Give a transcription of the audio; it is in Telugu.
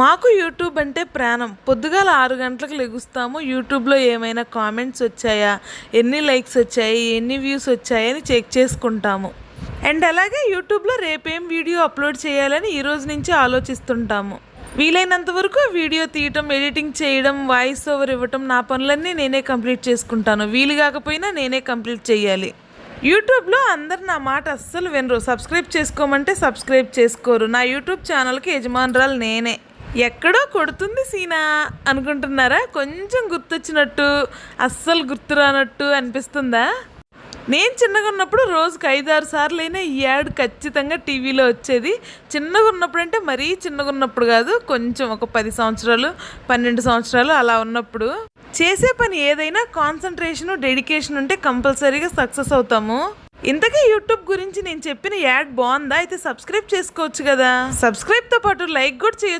మాకు యూట్యూబ్ అంటే ప్రాణం. పొద్దుగాల ఆరు గంటలకు లెగుస్తాము. యూట్యూబ్లో ఏమైనా కామెంట్స్ వచ్చాయా? ఎన్ని లైక్స్ వచ్చాయి? ఎన్ని వ్యూస్ వచ్చాయని చెక్ చేసుకుంటాము. అండ్ అలాగే యూట్యూబ్లో రేపేం వీడియో అప్లోడ్ చేయాలని ఈ రోజు నుంచి ఆలోచిస్తుంటాము. వీలైనంత వరకు వీడియో తీయటం ఎడిటింగ్ చేయడం వాయిస్ ఓవర్ ఇవ్వటం నా పనులన్నీ నేనే కంప్లీట్ చేసుకుంటాను. వీలు కాకపోయినా నేనే కంప్లీట్ చేయాలి. యూట్యూబ్లో అందరు నా మాట అస్సలు వినరు. సబ్స్క్రైబ్ చేసుకోమంటే సబ్స్క్రైబ్ చేసుకోరు. నా యూట్యూబ్ ఛానల్కి యజమానురాలు నేనే. ఎక్కడో కొడుతుంది సీనా అనుకుంటున్నారా? కొంచెం గుర్తొచ్చినట్టు అస్సలు గుర్తు రానట్టు అనిపిస్తుందా? నేను చిన్నగా ఉన్నప్పుడు రోజుకి ఐదారు సార్లు అయినా ఈ యాడ్ ఖచ్చితంగా టీవీలో వచ్చేది. చిన్నగా ఉన్నప్పుడు అంటే మరీ చిన్నగా ఉన్నప్పుడు కాదు కొంచెం ఒక పది సంవత్సరాలు పన్నెండు సంవత్సరాలు అలా ఉన్నప్పుడు. చేసే పని ఏదైనా కాన్సన్ట్రేషన్ డెడికేషన్ ఉంటే కంపల్సరీగా సక్సెస్ అవుతాము. ఇంతకీ యూట్యూబ్ గురించి నేను చెప్పిన యాడ్ బాగుందా? అయితే సబ్స్క్రైబ్ చేసుకోవచ్చు కదా. సబ్స్క్రైబ్తో పాటు లైక్ కూడా చేయొచ్చు.